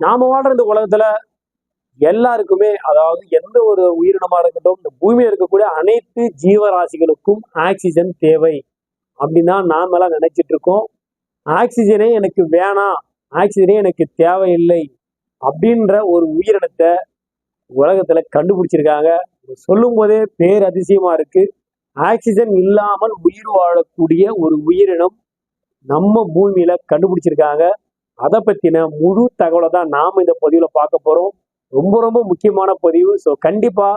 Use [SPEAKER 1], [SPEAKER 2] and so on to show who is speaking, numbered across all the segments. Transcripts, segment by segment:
[SPEAKER 1] நாம வாழ்ற இந்த உலகத்துல எல்லாருக்குமே அதாவது எந்த ஒரு உயிரினமா இருக்கட்டும் இந்த பூமியில இருக்கக்கூடிய அனைத்து ஜீவராசிகளுக்கும் ஆக்சிஜன் தேவை அப்படின்னு தான் நாம நினைச்சிட்டு இருக்கோம். ஆக்சிஜனே எனக்கு வேணாம் ஆக்சிஜனே எனக்கு தேவையில்லை அப்படின்ற ஒரு உயிரினத்தை உலகத்துல கண்டுபிடிச்சிருக்காங்க. சொல்லும் போதே பேர் அதிசயமா இருக்கு. ஆக்சிஜன் இல்லாமல் உயிர் வாழக்கூடிய ஒரு உயிரினம் நம்ம பூமியில கண்டுபிடிச்சிருக்காங்க. அதை பத்தின முழு தகவலை தான் நாம் இந்த பதிவில் பார்க்க போறோம். ரொம்ப ரொம்ப முக்கியமான பதிவு. ஸோ கண்டிப்பா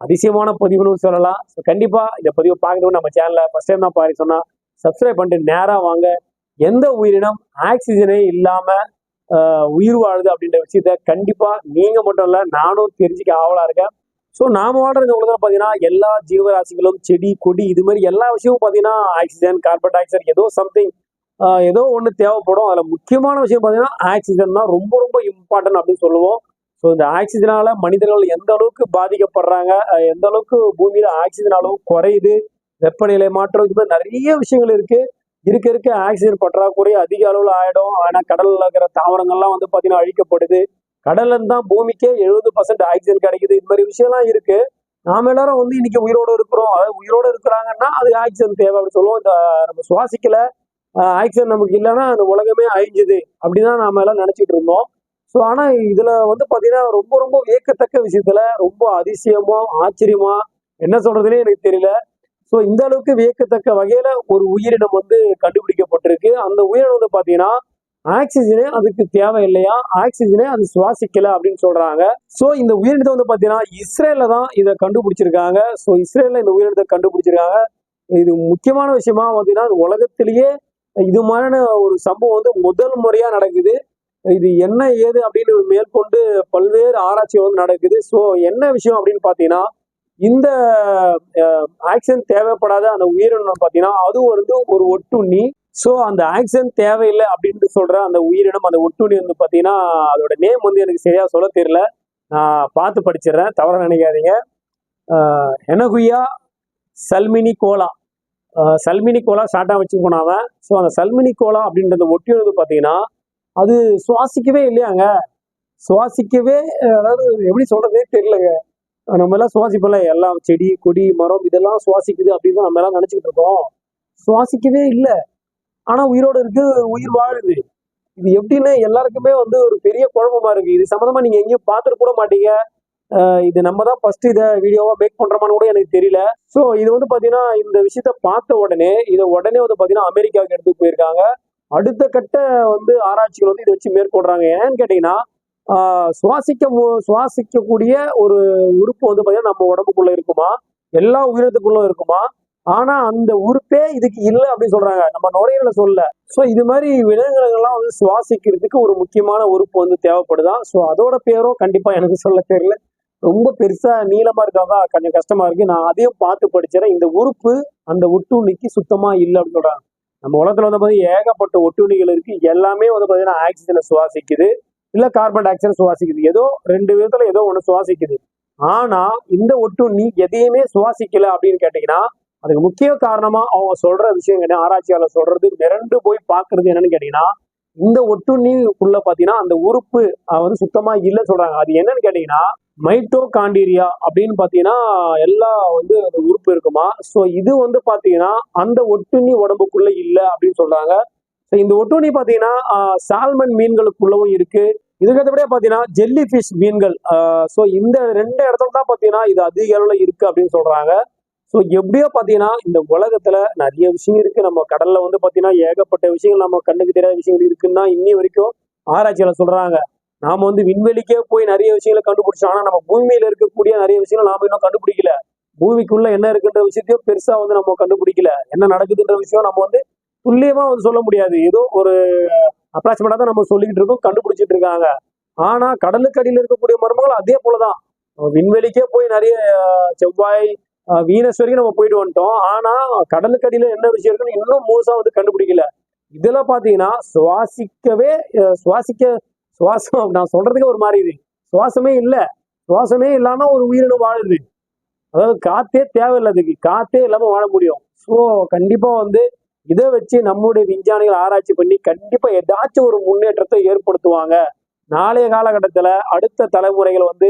[SPEAKER 1] அதிசயமான பதிவுன்னு சொல்லலாம். ஸோ கண்டிப்பா இந்த பதிவை பார்க்கணும் நம்ம சேனலில் ஃபர்ஸ்ட் டைம் தான் பாரு சொன்னா சப்ஸ்கிரைப் பண்ணிட்டு நேராக வாங்க. எந்த உயிரினம் ஆக்சிஜனே இல்லாம உயிர் வாழுது அப்படின்ற விஷயத்த கண்டிப்பா நீங்க மட்டும் இல்ல நானும் தெரிஞ்சுக்க ஆவலா இருக்கேன். ஸோ நாம வாழ்ற இந்த உலகத்துல பார்த்தீங்கன்னா எல்லா ஜீவராசிகளும் செடி கொடி இது மாதிரி எல்லா விஷயமும் பார்த்தீங்கன்னா ஆக்சிஜன் கார்பன் டை ஆக்சைடு ஏதோ சம்திங் ஏதோ ஒன்று தேவைப்படும். அதில் முக்கியமான விஷயம் பார்த்தீங்கன்னா ஆக்சிஜன் தான் ரொம்ப ரொம்ப இம்பார்ட்டன்ட் அப்படின்னு சொல்லுவோம். ஸோ இந்த ஆக்சிஜனால மனிதர்கள் எந்த அளவுக்கு பாதிக்கப்படுறாங்க எந்த அளவுக்கு பூமியில் ஆக்சிஜன் அளவு குறையுது வெப்பநிலை மாற்றம் இது மாதிரி நிறைய விஷயங்கள் இருக்கு. இருக்க இருக்க. ஆக்சிஜன் பற்றாக்குறை அதிக அளவில் ஆயிடும். ஆனால் கடலில் இருக்கிற தாவரங்கள்லாம் வந்து பார்த்தீங்கன்னா அழிக்கப்படுது. கடல்ல தான் பூமிக்கே எழுபது பர்சன்ட் ஆக்சிஜன் கிடைக்குது. இது மாதிரி விஷயம்லாம் இருக்கு. நாம எல்லாரும் வந்து இன்னைக்கு உயிரோடு இருக்கிறோம். அதாவது உயிரோடு இருக்கிறாங்கன்னா அது ஆக்சிஜன் தேவை அப்படின்னு சொல்லுவோம். இந்த நம்ம சுவாசிக்கல. ஆக்சிஜன் நமக்கு இல்லைன்னா அந்த உலகமே அழிஞ்சுது அப்படிதான் நாம எல்லாம் நினைச்சிட்டு இருந்தோம். ஸோ ஆனால் இதில் வந்து பார்த்தீங்கன்னா ரொம்ப ரொம்ப வியக்கத்தக்க விஷயத்துல ரொம்ப அதிசயமா ஆச்சரியமா என்ன சொல்றதுன்னே எனக்கு தெரியல. ஸோ இந்த அளவுக்கு வியக்கத்தக்க வகையில ஒரு உயிரினம் வந்து கண்டுபிடிக்கப்பட்டிருக்கு. அந்த உயிரினம் வந்து பார்த்தீங்கன்னா ஆக்சிஜனே அதுக்கு தேவை இல்லையா ஆக்சிஜனே அது சுவாசிக்கல அப்படின்னு சொல்றாங்க. ஸோ இந்த உயிரினத்தை வந்து பார்த்தீங்கன்னா இஸ்ரேலில் தான் இதை கண்டுபிடிச்சிருக்காங்க. ஸோ இஸ்ரேலில் இந்த உயிரினத்தை கண்டுபிடிச்சிருக்காங்க. இது முக்கியமான விஷயமா பார்த்தீங்கன்னா உலகத்திலேயே இது மாதிரியான ஒரு சம்பவம் வந்து முதல் முறையா நடக்குது. இது என்ன ஏது அப்படின்னு மேற்கொண்டு பல்வேறு ஆராய்ச்சி வந்து நடக்குது. ஸோ என்ன விஷயம் அப்படின்னு பார்த்தீங்கன்னா இந்த ஆக்சிஜன் தேவைப்படாத அந்த உயிரினம் பார்த்தீங்கன்னா அதுவும் வந்து ஒரு ஒட்டுண்ணி. ஸோ அந்த ஆக்சிஜன் தேவையில்லை அப்படின்னு சொல்ற அந்த உயிரினம் அந்த ஒட்டுண்ணி வந்து பார்த்தீங்கன்னா அதோட நேம் வந்து எனக்கு சரியா சொல்ல தெரியல. நான் பார்த்து படிச்சிடுறேன். தவற நினைக்காதீங்க. எனகுயா சல்மினி கோலா. அஹ் சல்மினி கோலா ஷார்ட்டாக வச்சு போனாவன் ஸோ அந்த சல்மினி கோலா அப்படின்றது ஒட்டி வந்து பார்த்தீங்கன்னா அது சுவாசிக்கவே இல்லையாங்க. சுவாசிக்கவே அதாவது எப்படி சொல்றதே தெரியலங்க. நம்ம எல்லாம் சுவாசிப்போம்ல எல்லாம் செடி கொடி மரம் இதெல்லாம் சுவாசிக்குது அப்படின்னு நம்ம எல்லாம் நினச்சிக்கிட்டு இருக்கோம். சுவாசிக்கவே இல்லை. ஆனால் உயிரோட இருக்கு உயிர் வாழுது. இது எப்படின்னு எல்லாருக்குமே வந்து ஒரு பெரிய குழப்பமா இருக்கு. இது சம்மந்தமாக நீங்கள் எங்கேயும் பார்த்துட்டு கூட மாட்டீங்க. இது நம்ம தான் ஃபர்ஸ்ட் இதை வீடியோவா மேக் பண்றோமான்னு கூட எனக்கு தெரியல. ஸோ இது வந்து பாத்தீங்கன்னா இந்த விஷயத்த பார்த்த உடனே இதை உடனே வந்து பாத்தீங்கன்னா அமெரிக்காவுக்கு எடுத்து போயிருக்காங்க. அடுத்த கட்ட வந்து ஆராய்ச்சிகள் வந்து இதை வச்சு மேற்கொள்றாங்க. ஏன்னு கேட்டீங்கன்னா சுவாசிக்க மு- சுவாசிக்கக்கூடிய ஒரு உறுப்பு வந்து பாத்தீங்கன்னா நம்ம உடம்புக்குள்ள இருக்குமா? எல்லா உயிரத்துக்குள்ளும் இருக்குமா? ஆனா அந்த உறுப்பே இதுக்கு இல்லை அப்படின்னு சொல்றாங்க. நம்ம நுரையீரல சொல்ல ஸோ இது மாதிரி விலங்குகள்லாம் வந்து சுவாசிக்கிறதுக்கு ஒரு முக்கியமான உறுப்பு வந்து தேவைப்படுதான் ஸோ அதோட பேரும் கண்டிப்பா எனக்கு சொல்ல தெரியல. ரொம்ப பெருசா நீளமா இருக்காதா கொஞ்சம் கஷ்டமா இருக்கு. நான் அதையும் பார்த்து படிச்சேன் இந்த உறுப்பு அந்த ஒட்டுண்ணிக்கு சுத்தமா இல்லை அப்படின்னு சொல்றாங்க. நம்ம உலகத்துல வந்து பார்த்தீங்கன்னா ஏகப்பட்ட ஒட்டுண்ணிகள் இருக்கு. எல்லாமே வந்து பாத்தீங்கன்னா ஆக்சிஜனை சுவாசிக்குது. இல்ல கார்பன் டை ஆக்சைடு சுவாசிக்குது. ஏதோ ரெண்டு விதத்துல ஏதோ ஒண்ணு சுவாசிக்குது. ஆனா இந்த ஒட்டுண்ணி எதையுமே சுவாசிக்கல அப்படின்னு கேட்டீங்கன்னா அதுக்கு முக்கிய காரணமா அவங்க சொல்ற விஷயம் என்ன? ஆராய்ச்சியாளர் சொல்றது மிரண்டு போய் பாக்குறது என்னன்னு கேட்டீங்கன்னா இந்த ஒட்டுண்ணிக்குள்ள பாத்தீங்கன்னா அந்த உறுப்பு வந்து சுத்தமா இல்லை சொல்றாங்க. அது என்னன்னு கேட்டீங்கன்னா மைட்டோகாண்டீரியா அப்படின்னு பார்த்தீங்கன்னா எல்லா வந்து அந்த உறுப்பு இருக்குமா? ஸோ இது வந்து பார்த்தீங்கன்னா அந்த ஒட்டுண்ணி உடம்புக்குள்ள இல்லை அப்படின்னு சொல்றாங்க. ஸோ இந்த ஒட்டுண்ணி பார்த்தீங்கன்னா சால்மன் மீன்களுக்குள்ளவும் இருக்கு. இதுக்கடுத்தபடியா பார்த்தீங்கன்னா ஜெல்லி ஃபிஷ் மீன்கள் ஸோ இந்த ரெண்டு இடத்துல தான் பார்த்தீங்கன்னா இது அதிக அளவில் இருக்கு அப்படின்னு சொல்றாங்க. ஸோ எப்படியோ பார்த்தீங்கன்னா இந்த உலகத்துல நிறைய விஷயம் இருக்கு. நம்ம கடல்ல வந்து பார்த்தீங்கன்னா ஏகப்பட்ட விஷயங்கள் நம்ம கண்ணுக்கு தெரியாத விஷயங்கள் இருக்குன்னா இன்னி வரைக்கும் ஆராய்ச்சியாளர் சொல்றாங்க. நாம வந்து விண்வெளிக்கே போய் நிறைய விஷயங்களை கண்டுபிடிச்சோம். ஆனா நம்ம பூமியில இருக்கக்கூடிய நிறைய விஷயங்கள் நாம இன்னும் கண்டுபிடிக்கல. பூமிக்குள்ள என்ன இருக்குன்ற விஷயத்தையும் பெருசா வந்து நம்ம கண்டுபிடிக்கல. என்ன நடக்குதுன்ற விஷயம் நம்ம வந்து துல்லியமா வந்து சொல்ல முடியாது. ஏதோ ஒரு அப்ராக்சிமேட்டா தான் நம்ம சொல்லிக்கிட்டு இருக்கோம் கண்டுபிடிச்சிட்டு இருக்காங்க. ஆனா கடலுக்கு அடியில் இருக்கக்கூடிய மர்மங்கள் அதே போலதான். விண்வெளிக்கே போய் நிறைய செவ்வாய் வீனஸ் வரைக்கும் நம்ம போயிட்டு வந்துட்டோம். ஆனா கடலுக்கு அடியில என்ன விஷயம் இருக்குன்னு இன்னும் முழுசா வந்து கண்டுபிடிக்கல. இதுல பாத்தீங்கன்னா சுவாசிக்கவே சுவாசிக்க சுவாசம் நான் சொல்றதுக்கே ஒரு மாதிரி இது. சுவாசமே இல்லை. சுவாசமே இல்லாம ஒரு உயிரினம் வாழுது. அதாவது காத்தே தேவையில்லை அதுக்கு. காத்தே இல்லாம வாழ முடியும். ஸோ கண்டிப்பா வந்து இதை வச்சு நம்முடைய விஞ்ஞானிகள் ஆராய்ச்சி பண்ணி கண்டிப்பா ஏதாச்சும் ஒரு முன்னேற்றத்தை ஏற்படுத்துவாங்க. நாளைய காலகட்டத்துல அடுத்த தலைமுறைகள் வந்து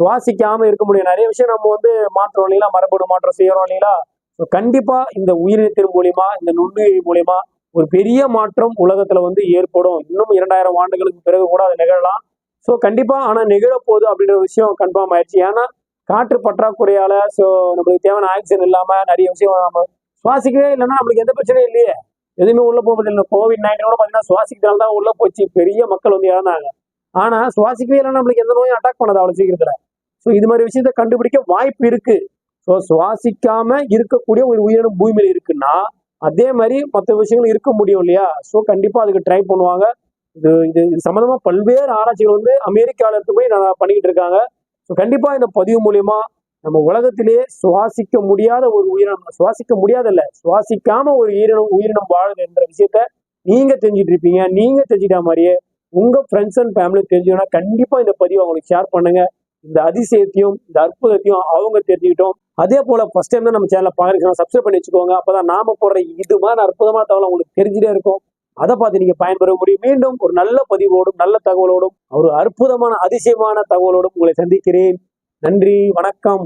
[SPEAKER 1] சுவாசிக்காம இருக்க முடியும். நிறைய விஷயம் நம்ம வந்து மாற்றோம் இல்லைங்களா மரபணு மாற்றம் செய்யறோம் இல்லைங்களா? ஸோ கண்டிப்பா இந்த உயிரினத்தின் மூலியமா இந்த நுண்ணுயிரி மூலியமா ஒரு பெரிய மாற்றம் உலகத்துல வந்து ஏற்படும். இன்னும் இரண்டாயிரம் ஆண்டுகளுக்கு பிறகு கூட அது நிகழலாம். ஸோ கண்டிப்பா ஆனா நிகழப்போகுது அப்படின்ற விஷயம் கன்ஃபார்ம் ஆயிடுச்சு. ஏன்னா காற்று பற்றாக்குறையால ஸோ நம்மளுக்கு தேவையான ஆக்சிஜன் இல்லாம நிறைய விஷயம் நம்ம சுவாசிக்கவே இல்லைன்னா நம்மளுக்கு எந்த பிரச்சனையும் இல்லையே. எதுவுமே உள்ள போக முடியல. கோவிட் நைன்டீனோட பார்த்தீங்கன்னா சுவாசிக்கிறதால தான் உள்ள போச்சு. பெரிய மக்கள் வந்து இறந்தாங்க. ஆனா சுவாசிக்கவே இல்லைன்னா நம்மளுக்கு எந்த நோயும் அட்டாக் பண்ணது அவ்வளவு சீக்கிரத்துல. ஸோ இது மாதிரி விஷயத்த கண்டுபிடிக்க வாய்ப்பு இருக்கு. ஸோ சுவாசிக்காம இருக்கக்கூடிய ஒரு உயிரினம் பூமியில இருக்குன்னா அதே மாதிரி மற்ற விஷயங்கள் இருக்க முடியும் இல்லையா? ஸோ கண்டிப்பாக அதுக்கு ட்ரை பண்ணுவாங்க. இது இது இது சம்மந்தமாக பல்வேறு ஆராய்ச்சிகள் வந்து அமெரிக்காவில் இருந்து போய் நான் பண்ணிக்கிட்டு இருக்காங்க. ஸோ கண்டிப்பாக இந்த பதிவு மூலயமா நம்ம உலகத்திலேயே சுவாசிக்க முடியாத ஒரு உயிரினம் சுவாசிக்க முடியாதல்ல சுவாசிக்காம ஒரு உயிரினம் உயிரினம் வாழுது என்ற விஷயத்த நீங்க தெரிஞ்சுட்டு இருப்பீங்க. நீங்க தெரிஞ்சுக்கிட்ட மாதிரியே உங்க ஃப்ரெண்ட்ஸ் அண்ட் ஃபேமிலி தெரிஞ்சுக்கணும்னா கண்டிப்பா இந்த பதிவை அவங்களுக்கு ஷேர் பண்ணுங்க. இந்த அதிசயத்தையும் இந்த அற்புதத்தையும் அவங்க தெரிஞ்சுக்கிட்டோம். அதே போல ஃபஸ்ட் டைம் தான் நம்ம சேனலை பாக்குறீங்கன்னா சப்ஸ்கிரைப் பண்ணி வச்சுக்கோங்க. அப்பதான் நாம போடுற இது மாதிரி அற்புதமான தகவல் உங்களுக்கு தெரிஞ்சுட்டே இருக்கும். அதை பார்த்து நீங்க பயன்பெற முடியும். மீண்டும் ஒரு நல்ல பதிவோடும் நல்ல தகவலோடும் ஒரு அற்புதமான அதிசயமான தகவலோடும் உங்களை சந்திக்கிறேன். நன்றி வணக்கம்.